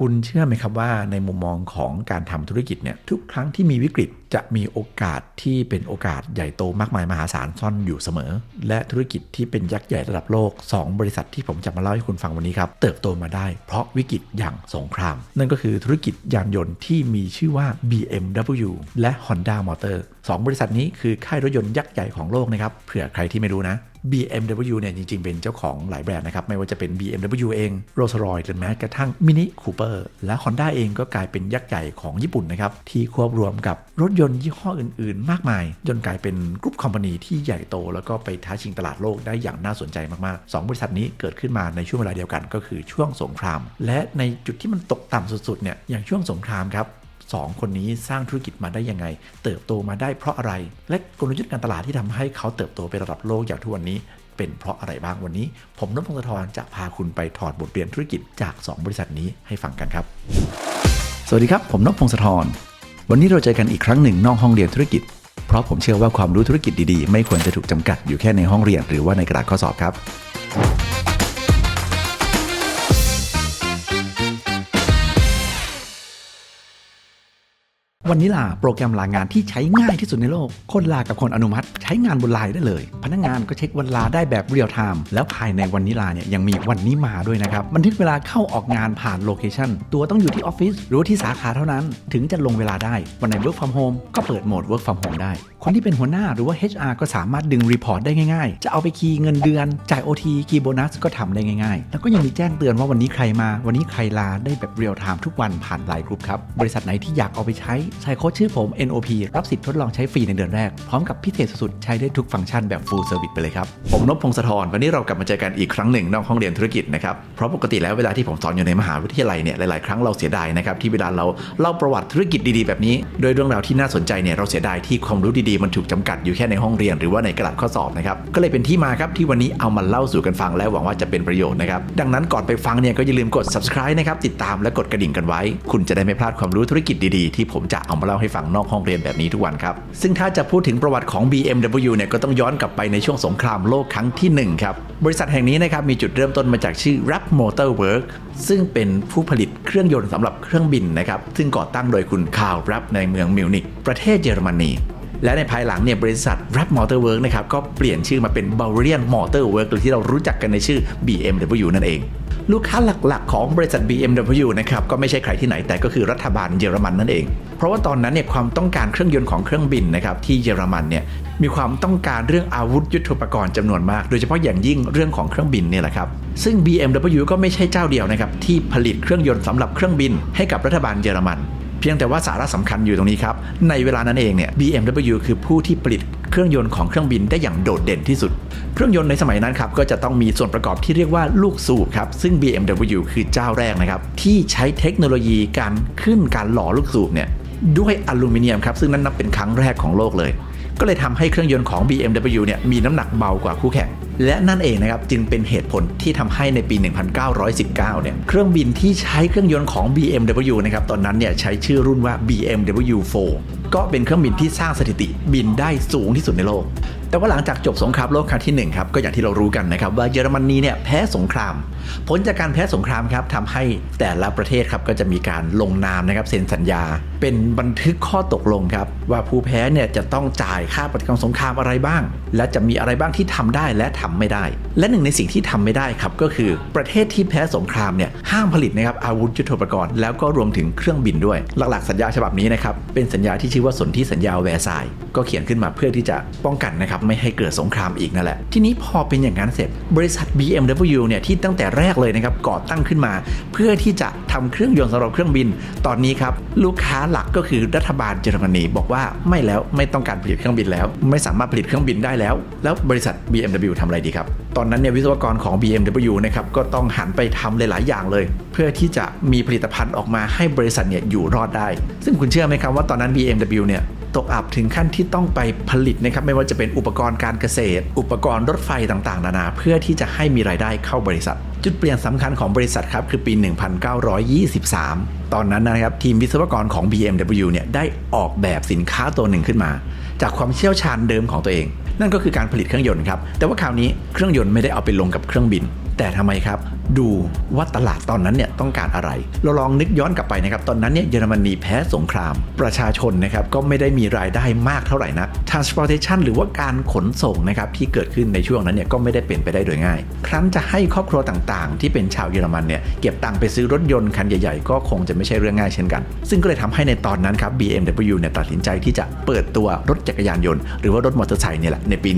คุณเชื่อไหมครับว่าในมุมมองของการทำธุรกิจเนี่ยทุกครั้งที่มีวิกฤตจะมีโอกาสที่เป็นโอกาสใหญ่โตมากมายมหาศาลซ่อนอยู่เสมอ และธุรกิจที่เป็นยักษ์ใหญ่ระดับโลก 2 บริษัทที่ผมจะมาเล่าให้คุณฟังวันนี้ครับ เติบโตมาได้เพราะวิกฤตอย่างสงคราม นั่นก็คือธุรกิจยานยนต์ที่มีชื่อว่า BMW และ Honda Motor สองบริษัทนี้คือค่ายรถยนต์ยักษ์ใหญ่ของโลกนะครับเผื่อใครที่ไม่รู้นะ BMW เนี่ยจริงๆ เป็นเจ้าของหลายแบรนด์นะครับ ไม่ว่าจะเป็น BMW เอง Rolls-Royce หรือแม้กระทั่ง Mini Cooper และ Honda เองก็กลายเป็นยักษ์ใหญ่ของญี่ปุ่นนะครับ ที่ควบรวมกับรถยนต์ยี่ห้ออื่นๆ มากมาย จนกลายเป็นกรุ๊ปคอมพานีที่ใหญ่โต แล้วก็ไปท้าชิงตลาดโลกได้อย่างน่าสนใจมากๆ 2 บริษัทนี้เกิดขึ้นมาในช่วงเวลาเดียวกันก็คือช่วงสงคราม และในจุดที่มันตกต่ำสุดๆเนี่ยอย่างช่วงสงครามครับ สองคนนี้สร้างธุรกิจมาได้ยังไง เติบโตมาได้เพราะอะไร และกลยุทธ์การตลาดที่ทำให้เขาเติบโตไประดับโลกอย่างทุกวันนี้ เป็นเพราะอะไรบ้างวันนี้ ผมนพพงศธรจะพาคุณไปถอดบทเรียนธุรกิจจาก 2 บริษัทนี้ให้ฟังกันครับ สวัสดีครับ ผมนพพงศธรวันนี้เราเจอกันอีกครั้งหนึ่งนอกห้องเรียนธุรกิจ เพราะผมเชื่อว่าความรู้ธุรกิจดีๆ ไม่ควรจะถูกจำกัดอยู่แค่ในห้องเรียน หรือว่าในกระดาษข้อสอบครับ วันนี้ล่ะโปรแกรมลางานที่ใช้ง่ายที่สุดในโลก คนลากับคนอนุมัติ ใช้งานบนไลน์ได้เลย พนักงานก็เช็ควันลาได้แบบเรียลไทม์แล้วภายในวันนี้ลาเนี่ยยังมีวันนี้มาด้วยนะครับบันทึกเวลาเข้าออกงานผ่านโลเคชันตัวต้องอยู่ที่ออฟฟิศหรือที่สาขาเท่านั้น ถึงจะลงเวลาได้วันไหน work from home ก็เปิดโหมด work from home ได้ คนที่เป็นหัวหน้าหรือว่า HR ก็สามารถดึงรีพอร์ตได้ง่ายๆ จะเอาไปคีย์เงินเดือนจ่าย OT คีย์โบนัสก็ทำได้ง่ายๆ แล้วก็ยังมีแจ้งเตือนว่าวันนี้ใครมา วันนี้ใครลาได้แบบเรียลไทม์ทุกวันผ่านไลน์กรุ๊ปครับบริษัทไหนที่อยากเอาไปใช้ใช้โค้ดชื่อผม NOP รับสิทธิ์ทดลองใช้ฟรีในเดือนแรก พร้อมกับพิเศษสุดๆ ใช้ได้ทุกฟังก์ชันแบบ full service ไปเลยครับ ผมนพพงศธรวันนี้เรากลับมาเจอกันอีกครั้งหนึ่งนอกห้องเรียนธุรกิจนะครับ เพราะปกติแล้วเวลาที่ผมสอนอยู่ในมหาวิทยาลัยเนี่ยหลายๆ ครั้งเราเสียดายนะครับที่เวลาเราเล่าประวัติธุรกิจดีๆแบบนี้โดยเรื่องราวที่น่าสนใจเนี่ยเราเสียดายที่ความรู้ดีๆมันถูกจำกัดอยู่แค่ในห้องเรียน หรือว่าในกระดาษข้อสอบนะครับก็เลยเป็นที่มาครับที่วันนี้เอามาเล่าสู่กันฟังและหวังว่าจะเป็นประโยชน์นะครับดังนั้นก่อนไปฟังเนี่ยก็อย่าลืมกด subscribe นะครับติดตามและกดกระดิ่งกันไว้ คุณจะได้ไม่พลาดความรู้ธุรกิจดีๆ ที่ผมจะเอามาเล่าให้ฟังนอกห้องเรียนแบบนี้ทุกวันครับ ซึ่งถ้าจะพูดถึงประวัติของ BMW เนี่ยก็ต้องย้อนกลับไปในช่วงสงครามโลกครั้งที่หนึ่งครับ บริษัทแห่งนี้นะครับมีจุดเริ่มต้นมาจากชื่อ Rap Motor Work ซึ่งเป็นผู้ผลิตเครื่องยนต์สำหรับเครื่องบินนะครับซึ่งก่อตั้งโดยคุณคาร์ลแรปในเมืองมิวนิกประเทศเยอรมนีและในภายหลังเนี่ยบริษัท Rap Motor Work นะครับก็เปลี่ยนชื่อมาเป็น Bavarian Motor Work หรือที่เรารู้จักกันในชื่อ BMW นั่นเอง ลูกค้าหลักๆ ของบริษัท BMW นะครับก็ไม่ใช่ใครที่ไหนแต่ก็คือรัฐบาลเยอรมันนั่นเอง เพราะว่าตอนนั้นเนี่ยความต้องการเครื่องยนต์ของเครื่องบินนะครับที่เยอรมันเนี่ยมีความต้องการเรื่องอาวุธยุทโธปกรณ์จำนวนมาก โดยเฉพาะอย่างยิ่งเรื่องของเครื่องบินเนี่ยแหละครับซึ่ง BMW ก็ไม่ใช่เจ้าเดียวนะครับที่ผลิตเครื่องยนต์สำหรับเครื่องบินให้กับรัฐบาลเยอรมัน พียงแต่ว่าสาระสำคัญอยู่ตรงนี้ครับ ในเวลานั้นเองเนี่ย BMW คือผู้ที่ผลิตเครื่องยนต์ของเครื่องบินได้อย่างโดดเด่นที่สุด เครื่องยนต์ในสมัยนั้นครับก็จะต้องมีส่วนประกอบที่เรียกว่าลูกสูบครับ ซึ่ง BMW คือเจ้าแรกนะครับ ที่ใช้เทคโนโลยีการขึ้นการหล่อลูกสูบเนี่ยด้วยอลูมิเนียมครับซึ่งนั้นนับเป็นครั้งแรกของโลกเลย ก็เลยทำให้เครื่องยนต์ของ BMW เนี่ยมีน้ำหนักเบากว่าคู่แข่ง และนั่นเองนะครับจึงเป็นเหตุผลที่ทำให้ในปี 1919 เนี่ยเครื่องบินที่ใช้เครื่องยนต์ของ BMW นะครับตอนนั้นเนี่ยใช้ชื่อรุ่นว่า BMW 4ก็เป็นเครื่องบินที่สร้างสถิติบินได้สูงที่สุดในโลก แต่ว่าหลังจากจบสงครามโลกครั้งที่1ครับก็อย่างที่เรารู้กันนะครับว่าเยอรมนีเนี่ยแพ้สงคราม ผลจากการแพ้สงครามครับทำให้แต่ละประเทศครับก็จะมีการลงนามนะครับเซ็นสัญญา เป็นบันทึกข้อตกลงครับว่าผู้แพ้เนี่ยจะต้องจ่ายค่าปฏิกรรมสงครามอะไรบ้าง และจะมีอะไรบ้างที่ทำได้และทำไม่ได้ และหนึ่งในสิ่งที่ทำไม่ได้ครับก็คือประเทศที่แพ้สงครามเนี่ยห้ามผลิตนะครับอาวุธยุทโธปกรณ์แล้วก็รวมถึงเครื่องบินด้วย หลักๆ สัญญาฉบับนี้นะครับเป็นสัญญาที่ชื่อว่าสนธิสัญญาแวร์ซายก็เขียนขึ้นมาเพื่อที่จะป้องกันนะครับไม่ให้เกิดสงครามอีกนั่นแหละ ทีนี้พอเป็นอย่างนั้นเสร็จ บริษัท BMW เนี่ยที่ตั้งแต่แรกเลยนะครับก่อตั้งขึ้นมา เพื่อที่จะทำเครื่องยนต์สำหรับเครื่องบิน ตอนนี้ครับลูกค้าหลักก็คือรัฐบาลเยอรมนีบอกว่าไม่แล้วไม่ต้องการผลิตเครื่องบินแล้ว ไม่สามารถผลิตเครื่องบินได้แล้ว แล้วบริษัท BMW ทำอะไรดีครับ ตอนนั้นเนี่ยวิศวกรของ BMW นะครับก็ต้องหันไปทำหลาย ๆ อย่างเลย เพื่อที่จะมีผลิตภัณฑ์ออกมาให้บริษัทเนี่ยอยู่รอดได้ ซึ่งคุณเชื่อไหมครับว่าตอนนั้น BMW เนี่ย ตกอับถึงขั้นที่ต้องไปผลิตนะครับไม่ว่าจะเป็นอุปกรณ์การเกษตร อุปกรณ์รถไฟต่างๆ นานา เพื่อที่จะให้มีรายได้เข้าบริษัท จุดเปลี่ยนสำคัญของบริษัทครับคือปี 1923 ตอนนั้นนะครับทีมวิศวกรของ BMW เนี่ยได้ออกแบบสินค้าตัวหนึ่งขึ้นมา จากความเชี่ยวชาญเดิมของตัวเอง นั่นก็คือการผลิตเครื่องยนต์ครับแต่ว่าคราวนี้เครื่องยนต์ไม่ได้เอาไปลงกับเครื่องบิน แต่ทำไมครับ ดูว่าตลาดตอนนั้นเนี่ยต้องการอะไร เราลองนึกย้อนกลับไปนะครับ ตอนนั้นเนี่ยเยอรมนีแพ้สงคราม ประชาชนนะครับก็ไม่ได้มีรายได้มากเท่าไหร่นัก transportation หรือว่าการขนส่งนะครับที่เกิดขึ้นในช่วงนั้นเนี่ยก็ไม่ได้เป็นไปได้โดยง่าย ครั้นจะให้ครอบครัวต่างๆ ที่เป็นชาวเยอรมันเนี่ยเก็บตังค์ไปซื้อรถยนต์คันใหญ่ๆ ก็คงจะไม่ใช่เรื่องง่ายเช่นกัน ซึ่งก็เลยทำให้ในตอนนั้นครับ BMW เนี่ยตัดสินใจที่จะเปิดตัวรถจักรยานยนต์หรือว่ารถมอเตอร์ไซค์เนี่ยแหละในปี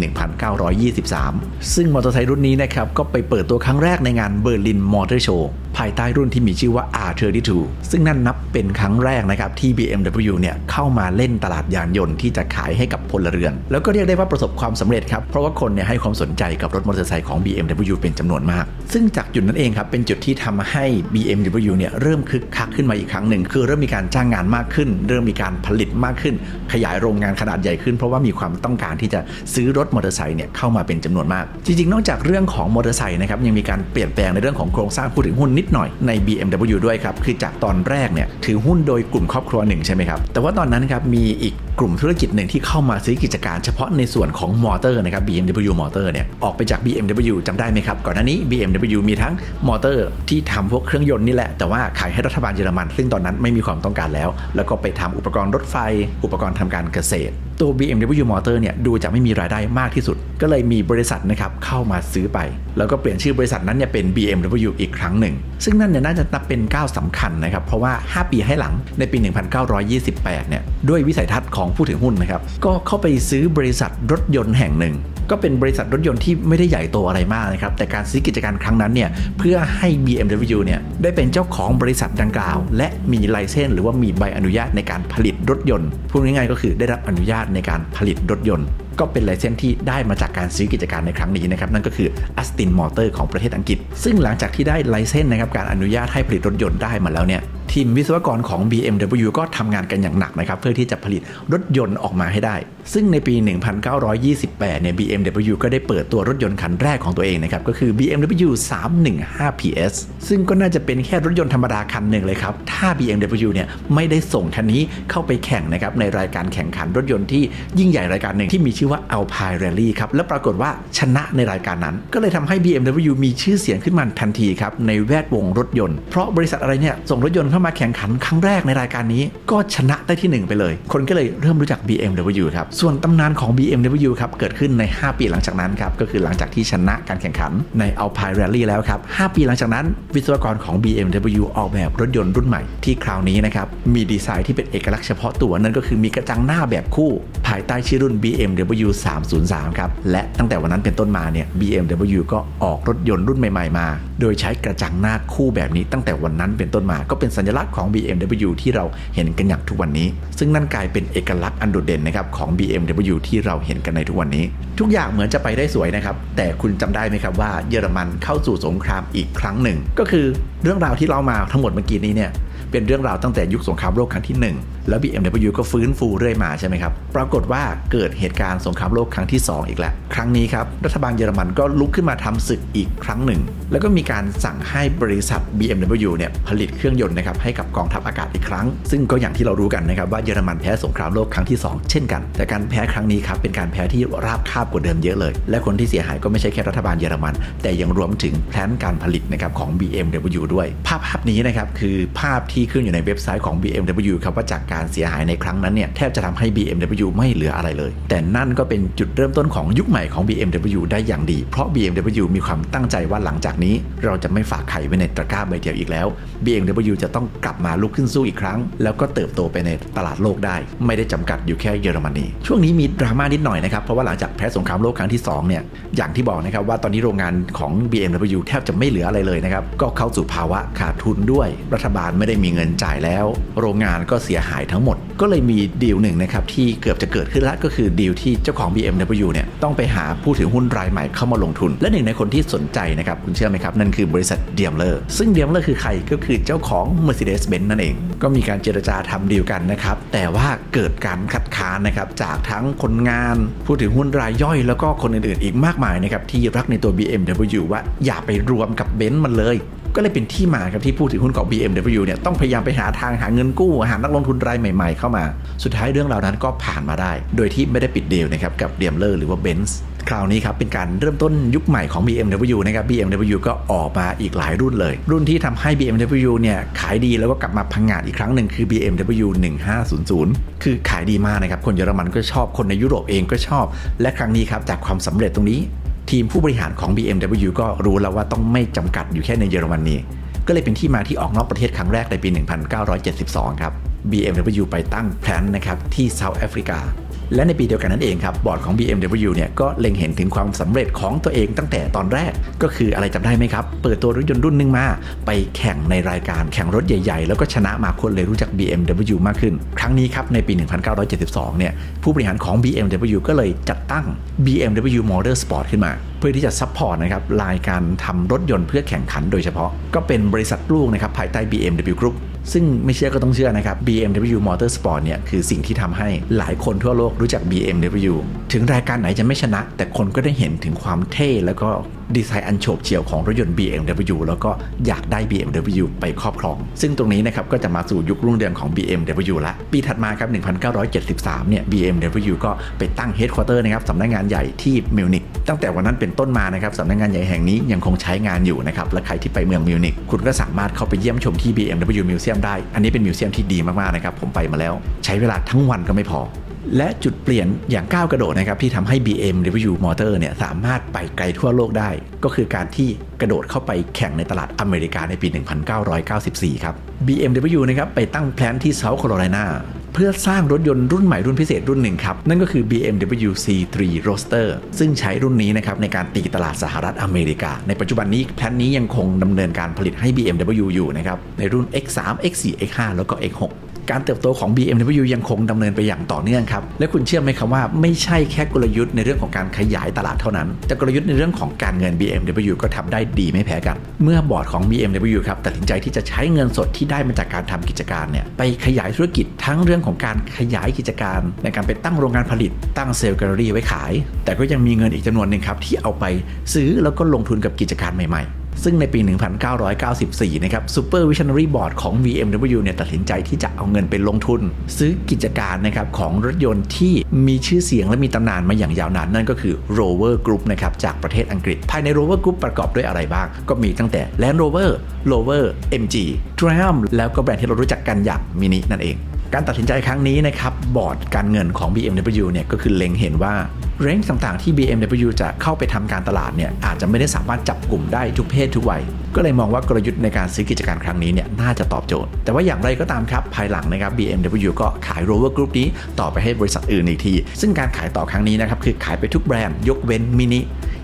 1923 ซึ่งมอเตอร์ไซค์รุ่นนี้นะครับก็ไปเปิดตัวครั้งแรกในงานเบอร์ลินมอเตอร์โชว์ภายใต้รุ่นที่มีชื่อว่า R32 ซึ่งนั่นนับเป็นครั้งแรกนะครับที่ BMW เนี่ยเข้ามาเล่นตลาดยานยนต์ที่จะขายให้กับพลเรือน แล้วก็เรียกได้ว่าประสบความสำเร็จครับ เพราะว่าคนเนี่ยให้ความสนใจกับรถมอเตอร์ไซค์ของ BMW เป็นจำนวนมาก ซึ่งจากจุดนั้นเองครับเป็นจุดที่ทำให้ BMW เนี่ยเริ่มคึกคักขึ้นมาอีกครั้งหนึ่ง คือเริ่มมีการจ้างงานมากขึ้น เริ่มมีการผลิตมากขึ้น ขยายโรงงานขนาดใหญ่ขึ้น เพราะว่ามีความต้องการที่จะซื้อรถมอเตอร์ไซค์เนี่ยเข้ามาเป็นจำนวนมาก จริงๆ นอกจากเรื่องของมอเตอร์ไซค์นะครับยังมีการเปลี่ยนแปลงในรื่องของโครงสร้างผู้ถือหุ้นนิดหน่อยใน BMW ด้วยครับ คือจากตอนแรกเนี่ยถือหุ้นโดยกลุ่มครอบครัวหนึ่งใช่ไหมครับ แต่ว่าตอนนั้นครับมีอีกกลุ่มธุรกิจหนึ่งที่เข้ามาซื้อกิจการเฉพาะในส่วนของมอเตอร์นะครับ BMW มอเตอร์เนี่ยออกไปจาก BMW จำได้ไหมครับ ก่อนหน้านี้ BMW มีทั้งมอเตอร์ที่ทำพวกเครื่องยนต์นี่แหละ แต่ว่าขายให้รัฐบาลเยอรมัน ซึ่งตอนนั้นไม่มีความต้องการแล้ว แล้วก็ไปทำอุปกรณ์รถไฟ อุปกรณ์ทำการเกษตร ตัว BMW Motor เนี่ยดูจะไม่มีรายได้มากที่สุด ก็เลยมีบริษัทนะครับเข้ามาซื้อไป แล้วก็เปลี่ยนชื่อบริษัทนั้นเนี่ยเป็น BMW อีกครั้งหนึ่ง ซึ่งนั่นเนี่ยน่าจะนับเป็นก้าวสำคัญนะครับ เพราะว่า 5 ปีให้หลังในปี 1928 เนี่ยด้วยวิสัยทัศน์ของผู้ถือหุ้นนะครับก็เข้าไปซื้อบริษัทรถยนต์แห่งหนึ่ง ก็เป็นบริษัทรถยนต์ที่ไม่ได้ใหญ่โตอะไรมากนะครับ แต่การซื้อกิจการครั้งนั้นเนี่ยเพื่อให้ BMW เนี่ยได้เป็นเจ้าของบริษัทดังกล่าว และมีไลเซนส์หรือว่ามีใบอนุญาตในการผลิตรถยนต์พูดง่ายๆก็คือได้รับอนุญาตในการผลิตรถยนต์ ก็เป็นไลเซนส์ที่ได้มาจากการซื้อกิจการในครั้งนี้นะครับนั่นก็คือ Aston Motor ของประเทศอังกฤษ ซึ่งหลังจากที่ได้ไลเซนส์นะครับการอนุญาตให้ผลิตรถยนต์ได้มาแล้วเนี่ยทีมวิศวกรของ BMW ก็ทำงานกันอย่างหนักนะครับเพื่อที่จะผลิตรถยนต์ออกมาให้ได้ ซึ่งในปี 1928 เนี่ย BMW ก็ได้เปิดตัวรถยนต์คันแรกของตัวเองนะครับก็คือ BMW 315 PS ซึ่งก็น่าจะเป็นแค่รถยนต์ธรรมดาคันหนึ่งเลยครับ ถ้า BMW เนี่ยไม่ได้ส่งคันนี้เข้าไปแข่งนะครับในรายการแข่งขันรถยนต์ที่ยิ่งใหญ่รายการหนึ่งที่มีชื่อว่า Alpine Rally ครับ และปรากฏว่าชนะในรายการนั้น ก็เลยทำให้ BMW มีชื่อเสียงขึ้นมาทันทีครับ ในแวดวงรถยนต์ เพราะบริษัทอะไรเนี่ยส่งรถยนต์เข้ามาแข่งขันครั้งแรกในรายการนี้ ก็ชนะได้ที่หนึ่งไปเลย คนก็เลยเริ่มรู้จัก BMW ครับส่วนตำนานของ BMW ครับเกิดขึ้นใน 5 ปีหลังจากนั้นครับก็คือหลังจากที่ชนะการแข่งขันใน Alpine Rally แล้วครับ5ปีหลังจากนั้น วิศวกรของ BMW ออกแบบรถยนต์รุ่นใหม่ที่คราวนี้นะครับมีดีไซน์ที่เป็นเอกลักษณ์เฉพาะตัวนั่นก็คือมีกระจังหน้าแบบคู่ ภายใต้ชื่อรุ่น BMW 303 ครับ และตั้งแต่วันนั้นเป็นต้นมาเนี่ย BMW ก็ออกรถยนต์รุ่นใหม่ ๆ มา โดยใช้กระจังหน้าคู่แบบนี้ตั้งแต่วันนั้นเป็นต้นมา ก็เป็นสัญลักษณ์ของ BMW ที่เราเห็นกันอย่างทุกวันนี้ ซึ่งนั่นกลายเป็นเอกลักษณ์อันโดดเด่นนะครับของ BMW ที่เราเห็นกันในทุกวันนี้ ทุกอย่างเหมือนจะไปได้สวยนะครับ แต่คุณจำได้ไหมครับว่าเยอรมันเข้าสู่สงครามอีกครั้งหนึ่ง ก็คือเรื่องราวที่เรามาทั้งหมดเมื่อกี้นี้เนี่ยเป็นเรื่องราวตั้งแต่ยุคสงครามโลกครั้งที่ 1 แล้ว BMW ก็ฟื้นฟูเรื่อยมาใช่ไหมครับ ปรากฏว่าเกิดเหตุการณ์สงครามโลกครั้งที่ 2 อีกแล้ว ครั้งนี้ครับรัฐบาลเยอรมันก็ลุกขึ้นมาทำศึกอีกครั้งหนึ่ง แล้วก็มีการสั่งให้บริษัท BMW เนี่ยผลิตเครื่องยนต์นะครับให้กับกองทัพอากาศอีกครั้ง ซึ่งก็อย่างที่เรารู้กันนะครับว่าเยอรมันแพ้สงครามโลกครั้งที่ 2 เช่นกัน แต่การแพ้ครั้งนี้ครับเป็นการแพ้ที่ราบคาบกว่าเดิมเยอะเลย และคนที่เสียหายก็ไม่ใช่แค่รัฐบาลเยอรมัน แต่ยังรวมถึงแผนการผลิตนะครับของ BMW ด้วย ภาพภาพนี้นะครับคือภาพที่ขึ้นอยู่ในเว็บไซต์ของ BMW ครับว่าจากการเสียหายในครั้งนั้นเนี่ยแทบจะทำให้ BMW ไม่เหลืออะไรเลย แต่นั่นก็เป็นจุดเริ่มต้นของยุคใหม่ของ BMW ได้อย่างดี เพราะ BMW มีความตั้งใจว่าหลังจากนี้ เราจะไม่ฝากไข่ไว้ในตะกร้าใบเดียวอีกแล้ว BMW จะต้องกลับมาลุกขึ้นสู้อีกครั้ง แล้วก็เติบโตไปในตลาดโลกได้ ไม่ได้จำกัดอยู่แค่เยอรมนีช่วงนี้มีดราม่านิดหน่อยนะครับเพราะว่าหลังจากแพ้สงครามโลกครั้งที่2เนี่ยอย่างที่บอกนะครับว่าตอนนี้โรงงานของ BMW แทบจะไม่เหลืออะไรเลยนะครับก็เข้าสู่ภาวะขาดทุนด้วย รัฐบาลไม่ได้มีเงินจ่ายแล้ว โรงงานก็เสียหายทั้งหมด ก็เลยมีดีลหนึ่งนะครับที่เกือบจะเกิดขึ้นแล้วก็คือดีลที่เจ้าของ BMW เนี่ยต้องไปหาผู้ถือหุ้นรายใหม่เข้ามาลงทุน และหนึ่งในคนที่สนใจนะครับคุณเชื่อไหมครับ นั่นคือบริษัทเดียมเลอร์ซึ่งเดียมเลอร์คือใครก็คือเจ้าของ Mercedes-Benz นั่นเอง ก็มีการเจรจาทำดีลกันนะครับแต่ว่าเกิดการคัดค้านนะครับจากทั้งคนงานผู้ถือหุ้นรายย่อย แล้วก็คนอื่นๆ อีกมากมายนะครับที่รักในตัว BMW ว่าอย่าไปรวมกับเบนซ์มันเลย ก็เลยเป็นที่มาครับที่ผู้ถือหุ้นของ BMW เนี่ยต้องพยายามไปหาทางหาเงินกู้หานักลงทุนรายใหม่ๆ เข้ามา สุดท้ายเรื่องราวนั้นก็ผ่านมาได้ โดยที่ไม่ได้ปิดเดลนะครับกับเดียมเลอร์หรือว่า Benz คราวนี้ครับเป็นการเริ่มต้นยุคใหม่ของ BMW นะครับ BMW ก็ออกมาอีกหลายรุ่นเลย รุ่นที่ทำให้ BMW เนี่ยขายดีแล้วก็กลับมาพังงาดอีกครั้งหนึ่งคือ BMW 1500 คือขายดีมากนะครับ คนเยอรมันก็ชอบคนในยุโรปเองก็ชอบ และครั้งนี้ครับจากความสำเร็จตรงนี้ ทีมผู้บริหารของ BMW ก็รู้แล้วว่าต้องไม่จำกัดอยู่แค่ในเยอรมนีก็เลยเป็นที่มาที่ออกนอกประเทศครั้งแรกในปี 1972 ครับ BMW ไปตั้งแพลนนะครับที่เซาท์แอฟริกา และในปีเดียวกันนั่นเองครับบอร์ดของ BMW เนี่ยก็เล็งเห็นถึงความสำเร็จของตัวเองตั้งแต่ตอนแรกก็คืออะไรจำได้ไหมครับ เปิดตัวรถยนต์รุ่นหนึ่งมา ไปแข่งในรายการแข่งรถใหญ่ๆ แล้วก็ชนะมาคนเลยรู้จัก BMW มากขึ้น ครั้งนี้ครับในปี 1972 เนี่ยผู้บริหารของ BMW ก็เลยจัดตั้ง BMW Motorsport ขึ้นมา เพื่อที่จะซัพพอร์ตนะครับรายการทำรถยนต์เพื่อแข่งขันโดยเฉพาะ ก็เป็นบริษัทลูกนะครับภายใต้ BMW Group ซึ่งไม่เชื่อก็ต้องเชื่อนะครับ BMW Motorsport เนี่ยคือสิ่งที่ทำให้หลายคนทั่วโลกรู้จัก BMW ถึงรายการไหนจะไม่ชนะ แต่คนก็ได้เห็นถึงความเท่แล้วก็ ดีไซน์อันโฉบเฉี่ยวของรถยนต์ BMW แล้วก็อยากได้ BMW ไปครอบครอง ซึ่งตรงนี้นะครับก็จะมาสู่ยุครุ่งเรืองของ BMW ละ ปีถัดมาครับ 1973 เนี่ย BMW ก็ไปตั้งเฮดค q u เตอร์นะครับสำนักงงานใหญ่ที่มิวนิกตั้งแต่วันนั้นเป็นต้นมานะครับสำนักงงานใหญ่แห่งนี้ยังคงใช้งานอยู่นะครับและใครที่ไปเมืองมิวนิกคุณก็สามารถเข้าไปเยี่ยมชมที่ BMW Museum ได้ อันนี้เป็นมิวเซียมที่ดีมากๆนะครับผมไปมาแล้ว ใช้เวลาทั้งวันก็ไม่พอ และจุดเปลี่ยนอย่างก้าวกระโดดนะครับที่ทำให้ BMW Motor เนี่ยสามารถไปไกลทั่วโลกได้ ก็คือการที่กระโดดเข้าไปแข่งในตลาดอเมริกาในปี 1994 ครับ BMW นะครับไปตั้งแพลนที่เซาท์แคโรไลนาเพื่อสร้างรถยนต์รุ่นใหม่รุ่นพิเศษรุ่นหนึ่งครับ นั่นก็คือ BMW C3 Roadster ซึ่งใช้รุ่นนี้นะครับในการตีตลาดสหรัฐอเมริกา ในปัจจุบันนี้แพลนนี้ยังคงดำเนินการผลิตให้ BMW อยู่นะครับในรุ่น X3 X4 X5 แล้วก็ X6 การเติบโตของ BMW ยังคงดำเนินไปอย่างต่อเนื่องครับ และคุณเชื่อไหมครับว่าไม่ใช่แค่กลยุทธ์ในเรื่องของการขยายตลาดเท่านั้น แต่กลยุทธ์ในเรื่องของการเงิน BMW ก็ทำได้ดีไม่แพ้กัน เมื่อบอร์ดของ BMW ครับตัดสินใจที่จะใช้เงินสดที่ได้มาจากการทำกิจการเนี่ยไปขยายธุรกิจทั้งเรื่องของการขยายกิจการ ในการไปตั้งโรงงานผลิตตั้งเซลล์แกลเลอรี่ไว้ขาย แต่ก็ยังมีเงินอีกจำนวนหนึ่งครับที่เอาไปซื้อแล้วก็ลงทุนกับกิจการใหม่ๆ ซึ่งในปี 1994 นะครับ Super Visionary Board ของ BMW เนี่ยตัดสินใจที่จะเอาเงินไปลงทุน ซื้อกิจการนะครับของรถยนต์ที่มีชื่อเสียงและมีตำนานมาอย่างยาวนานนั่นก็คือ Rover Group นะครับจากประเทศอังกฤษ ภายใน Rover Group ประกอบด้วยอะไรบ้าง ก็มีตั้งแต่ Land Rover Rover MG Triumph แล้วก็แบรนด์ที่เรารู้จักกันอย่าง Mini นั่นเองการตัดสินใจครั้งนี้นะครับบอร์ดการเงินของ BMW เนี่ยก็คือเล็งเห็นว่า เรนจ์ต่างๆที่ BMW จะเข้าไปทำการตลาดเนี่ยอาจจะไม่ได้สามารถจับกลุ่มได้ทุกเพศทุกวัย ก็เลยมองว่ากลยุทธ์ในการซื้อกิจการครั้งนี้เนี่ยน่าจะตอบโจทย์ แต่ว่าอย่างไรก็ตามครับ ภายหลังนะครับ BMW ก็ขาย Rover Group นี้ต่อไปให้บริษัทอื่นอีกที ซึ่งการขายต่อครั้งนี้นะครับคือขายไปทุกแบรนด์ยกเว้นมินิ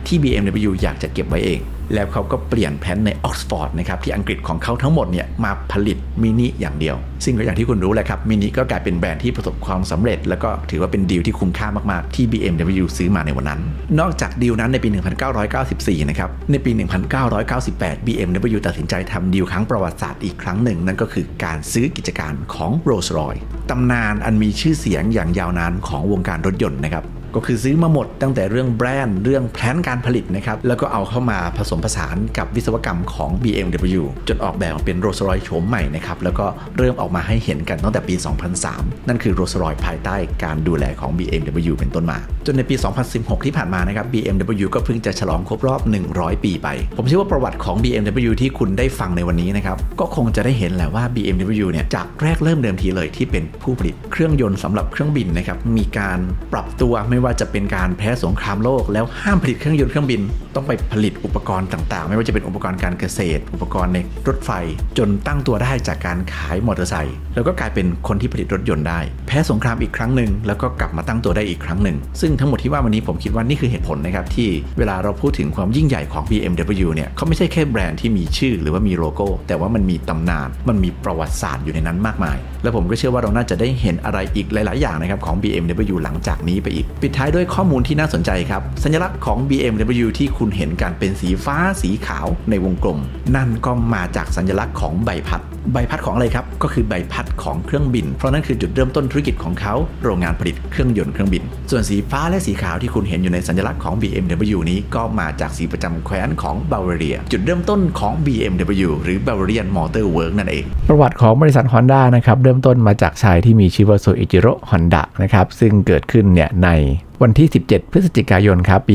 ที่ BMW อยากจะเก็บไว้เอง แล้วเขาก็เปลี่ยนแผนในออกซฟอร์ดนะครับที่อังกฤษของเขาทั้งหมดเนี่ยมาผลิตมินิอย่างเดียว ซึ่งก็อย่างที่คุณรู้แหละครับมินิก็กลายเป็นแบรนด์ที่ประสบความสำเร็จ แล้วก็ถือว่าเป็นดีลที่คุ้มค่ามากๆที่ BMW ซื้อมาในวันนั้น นอกจากดีลนั้นในปี 1994 นะครับ ในปี 1998 BMW ตัดสินใจทำดีลครั้งประวัติศาสตร์อีกครั้งหนึ่ง นั่นก็คือการซื้อกิจการของ Rolls-Royce ตำนานอันมีชื่อเสียงอย่างยาวนานของวงการรถยนต์นะครับ ก็คือซื้อมาหมดตั้งแต่เรื่องแบรนด์เรื่องแผนการผลิตนะครับแล้วก็เอาเข้ามาผสมผสานกับวิศวกรรมของ BMW จนออกแบบมาเป็น Rolls Royce โฉมใหม่นะครับแล้วก็เริ่มออกมาให้เห็นกันตั้งแต่ปี 2003 นั่นคือ Rolls Royce ภายใต้การดูแลของ BMW เป็นต้นมา จนในปี 2016 ที่ผ่านมานะครับ BMW ก็เพิ่งจะฉลองครบรอบ 100 ปีไป ผมเชื่อว่าประวัติของ BMW ที่คุณได้ฟังในวันนี้นะครับก็คงจะได้เห็นแหละว่า BMW เนี่ยจากแรกเริ่มเดิมทีเลยที่เป็นผู้ผลิตเครื่องยนต์สำหรับเครื่องบินนะครับมีการปรับตัวไม่ว่าจะเป็นการแพ้สงครามโลก แล้วห้ามผลิตเครื่องยนต์เครื่องบิน ต้องไปผลิตอุปกรณ์ต่างๆ ไม่ว่าจะเป็นอุปกรณ์การเกษตร อุปกรณ์ในรถไฟ จนตั้งตัวได้จากการขายมอเตอร์ไซค์แล้วก็กลายเป็นคนที่ผลิตรถยนต์ได้ แพ้สงครามอีกครั้งหนึ่งแล้วก็กลับมาตั้งตัวได้อีกครั้งหนึ่งซึ่งทั้งหมดที่ว่าวันนี้ผมคิดว่านี่คือเหตุผลนะครับที่เวลาเราพูดถึงความยิ่งใหญ่ของ BMW เนี่ยเขาไม่ใช่แค่แบรนด์ที่มีชื่อหรือว่ามีโลโก้ แต่ว่ามันมีตำนาน มันมีประวัติศาสตร์อยู่ในนั้นมากมาย และผมก็เชื่อว่าเราน่าจะได้เห็นอะไรอีกหลาย ๆ อย่างนะครับของ BMW หลังจากนี้ไปอีกปิดท้ายด้วยข้อมูลที่น่าสนใจครับ สัญลักษณ์ของ BMW ที่คุณเห็นกันเป็นสีฟ้าสีขาวในวงกลม นั่นก็มาจากสัญลักษณ์ของใบพัด ใบพัดของอะไรครับ ก็คือใบพัดของเครื่องบิน เพราะนั่นคือจุดเริ่มต้นธุรกิจของเขา โรงงานผลิตเครื่องยนต์เครื่องบิน ส่วนสีฟ้าและสีขาวที่คุณเห็นอยู่ในสัญลักษณ์ของ BMW นี้ก็มาจากสีประจำแคว้นของบาวาเรีย จุดเริ่มต้นของ BMW หรือ Bavarian Motor Works นั่นเอง ประวัติของบริษัท Honda นะครับเริ่มต้นมาจากชายที่มีชื่อว่าโซอิจิโร่ฮอนดะนะครับซึ่งเกิดขึ้นเนี่ยใน วันที่ 17 พฤศจิกายนครับปี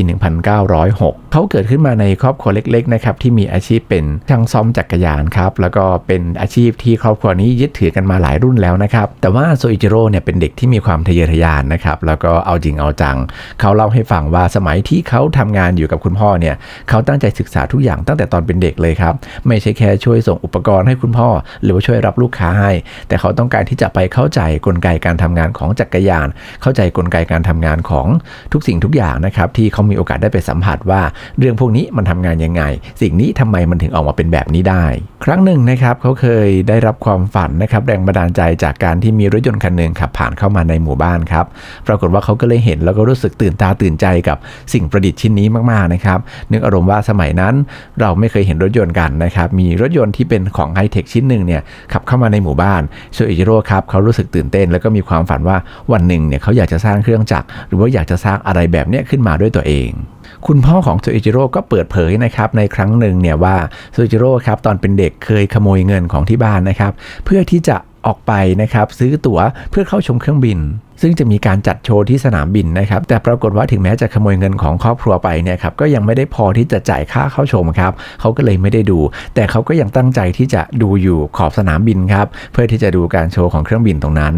1906 เขาเกิดขึ้นมาในครอบครัวเล็กๆนะครับที่มีอาชีพเป็นช่างซ่อมจักรยานครับแล้วก็เป็นอาชีพที่ครอบครัวนี้ยึดถือกันมาหลายรุ่นแล้วนะครับแต่ว่าโซอิจิโร่เนี่ยเป็นเด็กที่มีความทะเยอทะยานนะครับแล้วก็เอาจริงเอาจัง เขาเล่าให้ฟังว่าสมัยที่เขาทำงานอยู่กับคุณพ่อเนี่ยเขาตั้งใจศึกษาทุกอย่างตั้งแต่ตอนเป็นเด็กเลยครับไม่ใช่แค่ช่วยส่งอุปกรณ์ให้คุณพ่อ หรือว่าช่วยรับลูกค้าให้ แต่เขาต้องการที่จะไปเข้าใจกลไกการทำงานของจักรยาน เข้าใจกลไกการทำงานของทุกสิ่งทุกอย่างนะครับที่เขามีโอกาสได้ไปสัมผัสว่า เรื่องพวกนี้มันทำงานยังไง สิ่งนี้ทำไมมันถึงออกมาเป็นแบบนี้ได้ ครั้งหนึ่งนะครับเขาเคยได้รับความฝันนะครับแรงบันดาลใจจากการที่มีรถยนต์คันหนึ่งขับผ่านเข้ามาในหมู่บ้านครับปรากฏว่าเขาก็เลยเห็นแล้วก็รู้สึกตื่นตาตื่นใจกับสิ่งประดิษฐ์ชิ้นนี้มากๆนะครับนึกอารมณ์ว่าสมัยนั้นเราไม่เคยเห็นรถยนต์กันนะครับมีรถยนต์ที่เป็นของไฮเทคชิ้นหนึ่งเนี่ยขับเข้ามาในหมู่บ้านโซอิจิโร่ครับเขารู้สึกตื่นเต้น แล้วก็มีความฝันว่าวันหนึ่งเนี่ยเขาอยากจะสร้างเครื่องจักรหรือว่าอยากจะสร้างอะไรแบบนี้ขึ้นมาด้วยตัวเอง คุณพ่อของโซอิจิโร่ก็เปิดเผยนะครับในครั้งหนึ่งเนี่ยว่าโซอิจิโร่ครับตอนเป็นเด็กเคยขโมยเงินของที่บ้านนะครับ เพื่อที่จะออกไปนะครับซื้อตั๋วเพื่อเข้าชมเครื่องบิน ซึ่งจะมีการจัดโชว์ที่สนามบินนะครับ แต่ปรากฏว่าถึงแม้จะขโมยเงินของครอบครัวไปเนี่ยครับก็ยังไม่ได้พอที่จะจ่ายค่าเข้าชมครับเขาก็เลยไม่ได้ดู แต่เขาก็ยังตั้งใจที่จะดูอยู่ขอบสนามบินครับเพื่อที่จะดูการโชว์ของเครื่องบินตรงนั้น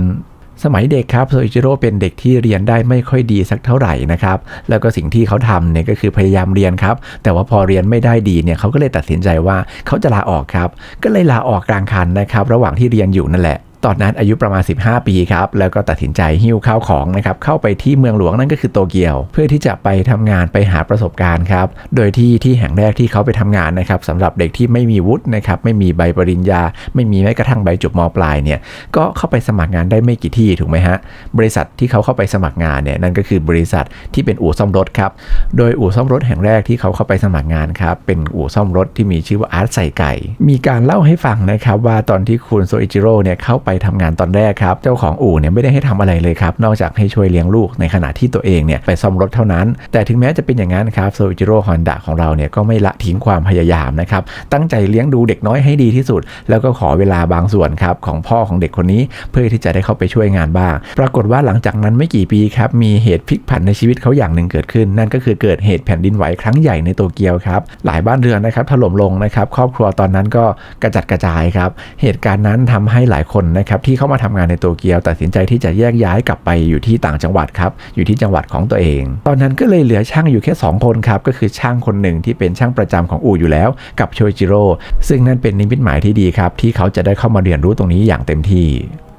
สมัยเด็กครับโซอิจิโร่เป็นเด็กที่เรียนได้ไม่ค่อยดีสักเท่าไหร่นะครับ แล้วก็สิ่งที่เขาทำเนี่ยก็คือพยายามเรียนครับ แต่ว่าพอเรียนไม่ได้ดีเนี่ยเขาก็เลยตัดสินใจว่าเขาจะลาออกครับ ก็เลยลาออกกลางคันนะครับ ระหว่างที่เรียนอยู่นั่นแหละ ตอนนั้นอายุประมาณ 15 ปีครับ แล้วก็ตัดสินใจหิ้วข้าวของนะครับเข้าไปที่เมืองหลวงนั่นก็คือโตเกียว เพื่อที่จะไปทำงานไปหาประสบการณ์ครับ โดยที่ที่แห่งแรกที่เขาไปทำงานนะครับสำหรับเด็กที่ไม่มีวุฒินะครับไม่มีใบปริญญา ไม่มีแม้กระทั่งใบจบมปลายเนี่ยก็เข้าไปสมัครงานได้ไม่กี่ที่ถูกไหมฮะบริษัทที่เขาเข้าไปสมัครงานเนี่ยนั่นก็คือบริษัทที่เป็นอู่ซ่อมรถครับโดยอู่ซ่อมรถแห่งแรกที่เขาเข้าไปสมัครงานครับเป็นอู่ซ่อมรถที่มีชื่อว่าอาร์ตใส่ไก่ มีการเล่าให้ฟังนะครับว่าตอนที่คุณโซอิจิโร่เนี่ยเข้าไปไปทำงานตอนแรกครับ เจ้าของอู่เนี่ยไม่ได้ให้ทำอะไรเลยครับ นอกจากให้ช่วยเลี้ยงลูกในขณะที่ตัวเองเนี่ยไปซ่อมรถเท่านั้น แต่ถึงแม้จะเป็นอย่างนั้นครับโซอิจิโร่ฮอนดะของเราเนี่ยก็ไม่ละทิ้งความพยายามนะครับ ตั้งใจเลี้ยงดูเด็กน้อยให้ดีที่สุด แล้วก็ขอเวลาบางส่วนครับของพ่อของเด็กคนนี้ เพื่อที่จะได้เข้าไปช่วยงานบ้าง ปรากฏว่าหลังจากนั้นไม่กี่ปีครับมีเหตุพลิกผันในชีวิตเขาอย่างหนึ่งเกิดขึ้น นั่นก็คือเกิดเหตุแผ่นดินไหวครั้งใหญ่ในโตเกียวครับหลายบ้านเรือนนะครับถล่มลงนะครับครอบครัวตอนนั้นก็กระจัดกระจายครับเหตุการณ์นั้นทำให้หลายคนนะครับที่เข้ามาทำงานในโตเกียว ตัดสินใจที่จะแยกย้ายกลับไปอยู่ที่ต่างจังหวัดครับอยู่ที่จังหวัดของตัวเอง ตอนนั้นก็เลยเหลือช่างอยู่แค่ 2 คนครับก็คือช่างคนหนึ่งที่เป็นช่างประจำของอู่อยู่แล้ว กับโชจิโร่ซึ่งนั่นเป็นนิมิตหมายที่ดีครับที่เขาจะได้เข้ามาเรียนรู้ตรงนี้อย่างเต็มที่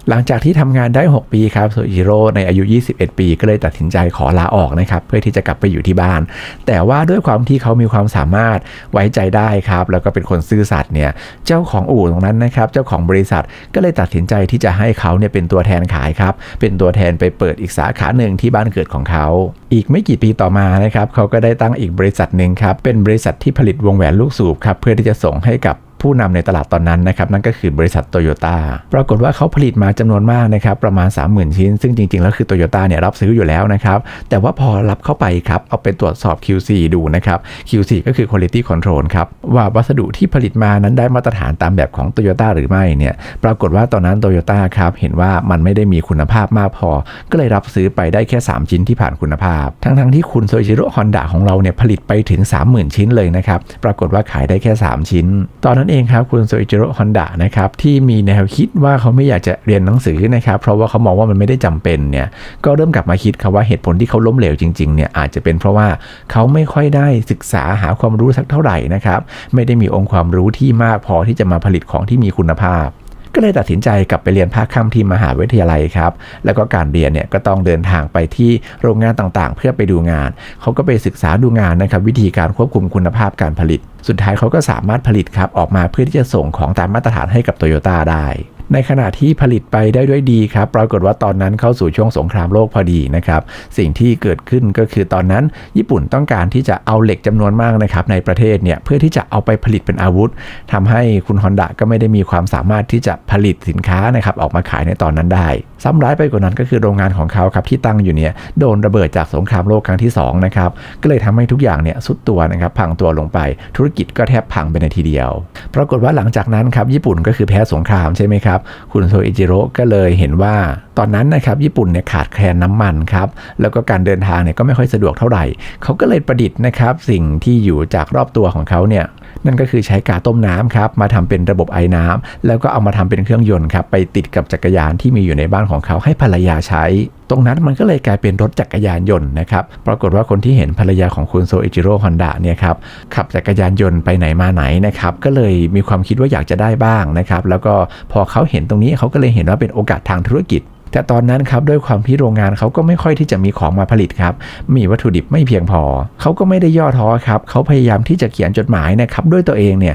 หลังจากที่ทำงานได้ 6 ปีครับโซอิโร่ในอายุ 21 ปี ก็เลยตัดสินใจขอลาออกนะครับเพื่อที่จะกลับไปอยู่ที่บ้าน แต่ว่าด้วยความที่เขามีความสามารถไว้ใจได้ครับ แล้วก็เป็นคนซื่อสัตย์เนี่ยเจ้าของอู่ตรงนั้นนะครับ เจ้าของบริษัทก็เลยตัดสินใจที่จะให้เขาเนี่ยเป็นตัวแทนขายครับ เป็นตัวแทนไปเปิดอีกสาขาหนึ่งที่บ้านเกิดของเขา อีกไม่กี่ปีต่อมานะครับเขาก็ได้ตั้งอีกบริษัทหนึ่งครับเป็นบริษัทที่ผลิตวงแหวนลูกสูบครับเพื่อที่จะส่งให้กับ ผู้นำในตลาดตอนนั้นนะครับนั่นก็คือบริษัทโตโยต้าปรากฏว่าเขาผลิตมาจำนวนมากนะครับประมาณ 30,000 ชิ้น ซึ่งจริงๆ แล้วคือโตโยต้าเนี่ยรับซื้ออยู่แล้วนะครับแต่ว่าพอรับเข้าไปครับเอาไปตรวจสอบ QC ดูนะครับ QC ก็คือ Quality Control ครับว่าวัสดุที่ผลิตมานั้นได้มาตรฐานตามแบบของโตโยต้าหรือไม่เนี่ยปรากฏว่าตอนนั้นโตโยต้าครับเห็นว่ามันไม่ได้มีคุณภาพมากพอ ก็เลยรับซื้อไปได้แค่ 3 ชิ้นที่ผ่านคุณภาพ ทั้งๆที่คุณโซจิโร่ฮอนดะของเราเนี่ยผลิตไปถึง 30,000 ชิ้นเลยนะครับปรากฏว่าขายได้แค่ 3 ชิ้น ตอนนั้นเองครับคุณโซอิจิโร่ฮอนดะนะครับที่มีแนวคิดว่าเขาไม่อยากจะเรียนหนังสือนะครับเพราะว่าเขามองว่ามันไม่ได้จำเป็นเนี่ยก็เริ่มกลับมาคิดครับว่าเหตุผลที่เขาล้มเหลวจริงๆเนี่ยอาจจะเป็นเพราะว่าเขาไม่ค่อยได้ศึกษาหาความรู้สักเท่าไหร่นะครับไม่ได้มีองค์ความรู้ที่มากพอที่จะมาผลิตของที่มีคุณภาพ ก็เลยตัดสินใจกลับไปเรียนภาคค่ำที่มหาวิทยาลัยครับ แล้วก็การเรียนเนี่ยก็ต้องเดินทางไปที่โรงงานต่างๆ เพื่อไปดูงาน เขาก็ไปศึกษาดูงานนะครับวิธีการควบคุมคุณภาพการผลิต สุดท้ายเขาก็สามารถผลิตครับออกมาเพื่อที่จะส่งของตามมาตรฐานให้กับโตโยต้าได้ ในขณะที่ผลิตไปได้ด้วยดีครับ ปรากฏว่าตอนนั้นเข้าสู่ช่วงสงครามโลกพอดีนะครับ สิ่งที่เกิดขึ้นก็คือตอนนั้น ญี่ปุ่นต้องการที่จะเอาเหล็กจำนวนมากนะครับในประเทศเนี่ยเพื่อที่จะเอาไปผลิตเป็นอาวุธทำให้คุณฮอนดะก็ไม่ได้มีความสามารถที่จะผลิตสินค้านะครับออกมาขายในตอนนั้นได้ ซ้ำร้ายไปกว่านั้นก็คือโรงงานของเขาครับที่ตั้งอยู่เนี่ยโดนระเบิดจากสงครามโลกครั้งที่สองนะครับก็เลยทำให้ทุกอย่างเนี่ยสุดตัวนะครับพังตัวลงไป ธุรกิจก็แทบพังไปในทีเดียว ปรากฏว่าหลังจากนั้นครับญี่ปุ่นก็คือแพ้สงครามใช่ไหมครับคุณโซอิจิโร่ก็เลยเห็นว่าตอนนั้นนะครับญี่ปุ่นเนี่ยขาดแคลนน้ำมันครับแล้วก็การเดินทางเนี่ยก็ไม่ค่อยสะดวกเท่าไหร่ เขาก็เลยประดิษฐ์นะครับสิ่งที่อยู่จากรอบตัวของเขาเนี่ย นั่นก็คือใช้กาต้มน้ำครับมาทำเป็นระบบไอ้น้ำแล้วก็เอามาทำเป็นเครื่องยนต์ครับไปติดกับจักรยานที่มีอยู่ในบ้านของเขาให้ภรรยาใช้ ตรงนั้นมันก็เลยกลายเป็นรถจักรยานยนต์นะครับปรากฏว่าคนที่เห็นภรรยาของคุณโซอิจิโร่ฮอนดะเนี่ยครับขับจักรยานยนต์ไปไหนมาไหนนะครับก็เลยมีความคิดว่าอยากจะได้บ้างนะครับแล้วก็พอเขาเห็นตรงนี้เขาก็เลยเห็นว่าเป็นโอกาสทางธุรกิจ แต่ตอนนั้นครับด้วยความที่โรงงานเขาก็ไม่ค่อยที่จะมีของมาผลิตครับ มีวัตถุดิบไม่เพียงพอ เขาก็ไม่ได้ย่อท้อครับเขาพยายามที่จะเขียนจดหมายนะครับด้วยตัวเองเนี่ย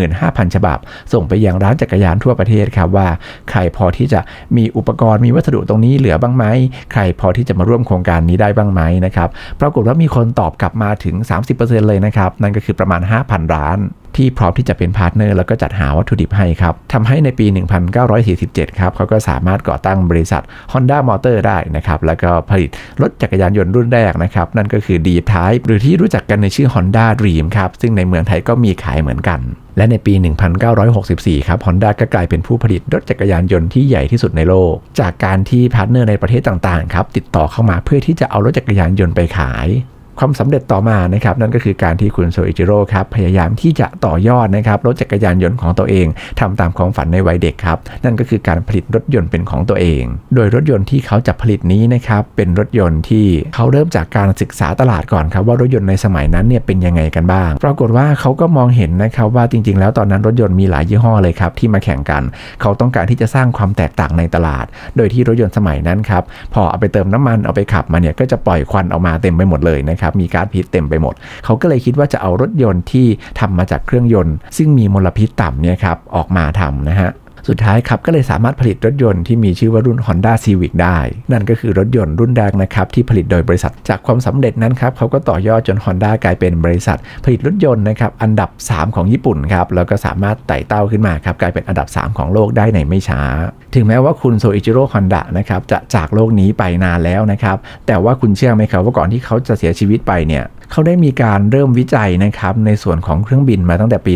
15,000ฉบับ ส่งไปยังร้านจักรยานทั่วประเทศครับว่า ใครพอที่จะมีอุปกรณ์มีวัสดุตรงนี้เหลือบ้างไหมใครพอที่จะมาร่วมโครงการนี้ได้บ้างไหมนะครับปรากฏว่ามีคนตอบกลับมาถึง 30%เลยนะครับนั่นก็คือประมาณ 5,000 ร้าน ที่พร้อมที่จะเป็นพาร์ทเนอร์แล้วก็จัดหาวัตถุดิบให้ครับทำให้ในปี 1947 ครับเขาก็สามารถก่อตั้งบริษัท Honda Motor ได้นะครับ แล้วก็ผลิตรถจักรยานยนต์รุ่นแรกนะครับ นั่นก็คือ D Type หรือที่รู้จักกันในชื่อ Honda Dream ครับ ซึ่งในเมืองไทยก็มีขายเหมือนกันและในปี 1964 ครับ Honda ก็กลายเป็นผู้ผลิตรถจักรยานยนต์ที่ใหญ่ที่สุดในโลก จากการที่พาร์ทเนอร์ในประเทศต่างๆ ครับ ติดต่อเข้ามาเพื่อที่จะเอารถจักรยานยนต์ไปขาย ความสำเร็จต่อมานะครับนั่นก็คือการที่คุณโซอิจิโร่ครับพยายามที่จะต่อยอดนะครับรถจักรยานยนต์ของตัวเองทำตามความฝันในวัยเด็กครับนั่นก็คือการผลิตรถยนต์เป็นของตัวเอง โดยรถยนต์ที่เขาจะผลิตนี้นะครับเป็นรถยนต์ที่เขาเริ่มจากการศึกษาตลาดก่อนครับว่ารถยนต์ในสมัยนั้นเนี่ยเป็นยังไงกันบ้าง ปรากฏว่าเขาก็มองเห็นนะครับว่าจริง ๆ แล้วตอนนั้นรถยนต์มีหลายยี่ห้อเลยครับที่มาแข่งกัน เขาต้องการที่จะสร้างความแตกต่างในตลาด โดยที่รถยนต์สมัยนั้นครับพอเอาไปเติมน้ำมันเอาไปขับมาเนี่ยก็จะปล่อยควันออกมาเต็มไปหมดเลยนะครับมีก๊าซพิษเต็มไปหมด เขาก็เลยคิดว่าจะเอารถยนต์ที่ทำมาจากเครื่องยนต์ ซึ่งมีมลพิษต่ำเนี่ยครับออกมาทำนะฮะ สุดท้ายครับก็เลยสามารถผลิตรถยนต์ที่มีชื่อว่ารุ่น Honda Civic ได้ นั่นก็คือรถยนต์รุ่นแรกนะครับที่ผลิตโดยบริษัท จากความสำเร็จนั้นครับเขาก็ต่อยอดจน Honda กลายเป็นบริษัท ผลิตรถยนต์นะครับอันดับ 3 ของญี่ปุ่นครับแล้วก็สามารถไต่เต้าขึ้นมาครับกลายเป็นอันดับ 3 ของโลกได้ในไม่ช้า ถึงแม้ว่าคุณโซอิจิโร่ฮอนดะนะครับจะจากโลกนี้ไปนานแล้วนะครับแต่ว่าคุณเชื่อไหมครับว่าก่อนที่เขาจะเสียชีวิตไปเนี่ย เขาได้มีการเริ่มวิจัยนะครับในส่วนของเครื่องบินมาตั้งแต่ปี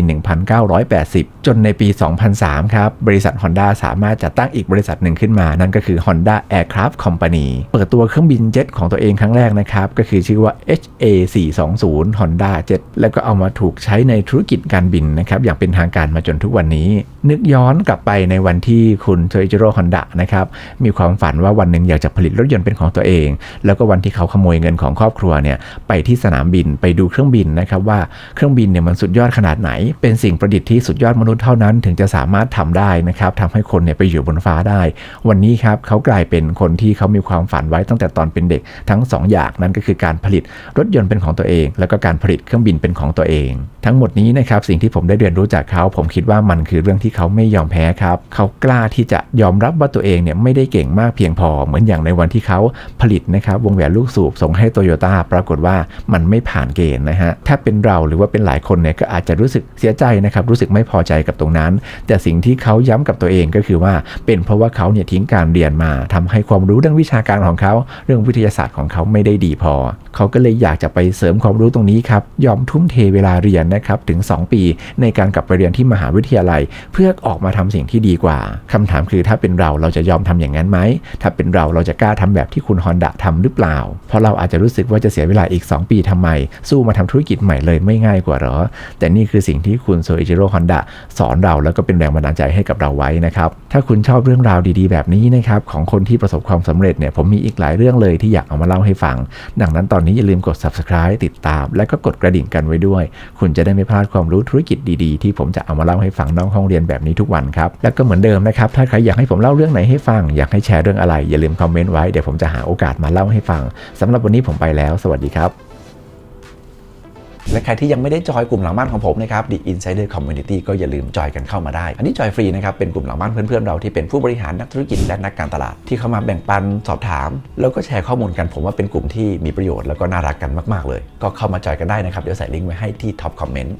1980 จนในปี 2003 ครับ บริษัท Honda สามารถจัดตั้งอีกบริษัทหนึ่งขึ้นมา นั่นก็คือ Honda Aircraft Company เปิดตัวเครื่องบินเจ็ตของตัวเองครั้งแรกนะครับ ก็คือชื่อว่า HA420 Honda Jet แล้วก็เอามาถูกใช้ในธุรกิจการบินนะครับอย่างเป็นทางการมาจนทุกวันนี้ นึกย้อนกลับไปในวันที่คุณโ o อิจิโร่ฮอนดะนะครับมีความฝันว่าวันหนึ่งอยากจะผลิตรถยนต์เป็นของตัวเอง แล้วก็วันที่เขาขโมยเงินของครอบครัวเนี่ยไปที่สนามบินไปดูเครื่องบินนะครับว่าเครื่องบินเนี่ยมันสุดยอดขนาดไหน เป็นสิ่งประดิษฐ์ที่สุดยอดมนุษย์เท่านั้นถึงจะสามารถทำได้นะครับทำให้คนเนี่ยไปอยู่บนฟ้าได้ วันนี้ครับเขากลายเป็นคนที่เขามีความฝันไว้ตั้งแต่ตอนเป็นเด็กทั้งสองอย่างนั่นก็คือการผลิตรถยนต์เป็นของตัวเอง แล้วก็การผลิตเครื่องบินเป็นของตัวเอง ทั้งหมดนี้นะครับสิ่งที่ผมได้เรียนรู้จากเขา ผมคิดว่ามันคือเรื่องที่เขาไม่ยอมแพ้ครับเขากล้าที่จะยอมรับว่าตัวเองเนี่ยไม่ได้เก่งมากเพียงพอ เหมือนอย่างในวันที่เขาผลิตนะครับวงแหวนลูกสูบส่งให้โตโยต้าปรากฏว่ามันไไม่ผ่านเกณฑ์นะฮะถ้าเป็นเราหรือว่าเป็นหลายคนเนี่ยก็อาจจะรู้สึกเสียใจนะครับรู้สึกไม่พอใจกับตรงนั้น แต่สิ่งที่เขาย้ำกับตัวเองก็คือว่า เป็นเพราะว่าเขาเนี่ยทิ้งการเรียนมาทำให้ความรู้เรื่องวิชาการของเขา เรื่องวิทยาศาสตร์ของเขาไม่ได้ดีพอ เขาก็เลยอยากจะไปเสริมความรู้ตรงนี้ครับยอมทุ่มเทเวลาเรียนนะครับถึง 2 ปีในการกลับไปเรียนที่มหาวิทยาลัย เพื่อออกมาทำสิ่งที่ดีกว่าคำถามคือถ้าเป็นเราเราจะยอมทำอย่างนั้นไหมถ้าเป็นเราเราจะกล้าทำแบบที่คุณฮอนดะทำหรือเปล่า เพราะเราอาจจะรู้สึกว่าจะเสียเวลาอีก 2 ปีทำไมสู้มาทำธุรกิจใหม่เลยไม่ง่ายกว่าหรอ แต่นี่คือสิ่งที่คุณโซอิจิโร่ฮอนดะสอนเราแล้วก็เป็นแรงบันดาลใจให้กับเราไว้นะครับ ถ้าคุณชอบเรื่องราวดีๆ แบบนี้นะครับของคนที่ประสบความสำเร็จเนี่ยผมมีอีกหลายเรื่องเลยที่อยากเอามาเล่าให้ฟัง ดังนั้นตอนนี้อย่าลืมกด subscribe ติดตาม และก็กดกระดิ่งกันไว้ด้วย คุณจะได้ไม่พลาดความรู้ธุรกิจดีๆ ที่ผมจะเอามาเล่าให้ฟังนอกห้องเรียนแบบนี้ทุกวันครับแล้วก็เหมือนเดิมนะครับถ้าใครอยากให้ผมเล่าเรื่องไหนให้ฟัง อยากให้แชร์เรื่องอะไรอย่าลืมคอมเมนต์ไว้เดี๋ยวผมจะหาโอกาสมาเล่าให้ฟังสำหรับวันนี้ผมไปแล้ว สวัสดีครับ และใครที่ยังไม่ได้จอยกลุ่มหลังบ้านของผมนะครับ The Insider Community ก็อย่าลืมจอยกันเข้ามาได้ อันนี้จอยฟรีนะครับ เป็นกลุ่มหลังบ้านเพื่อนๆเราที่เป็นผู้บริหารนักธุรกิจและนักการตลาด ที่เข้ามาแบ่งปันสอบถาม แล้วก็แชร์ข้อมูลกันผมว่าเป็นกลุ่มที่มีประโยชน์แล้วก็น่ารักกันมากๆเลย ก็เข้ามาจอยกันได้นะครับเดี๋ยวใส่ลิงก์ไว้ให้ที่ท็อปคอมเมนต์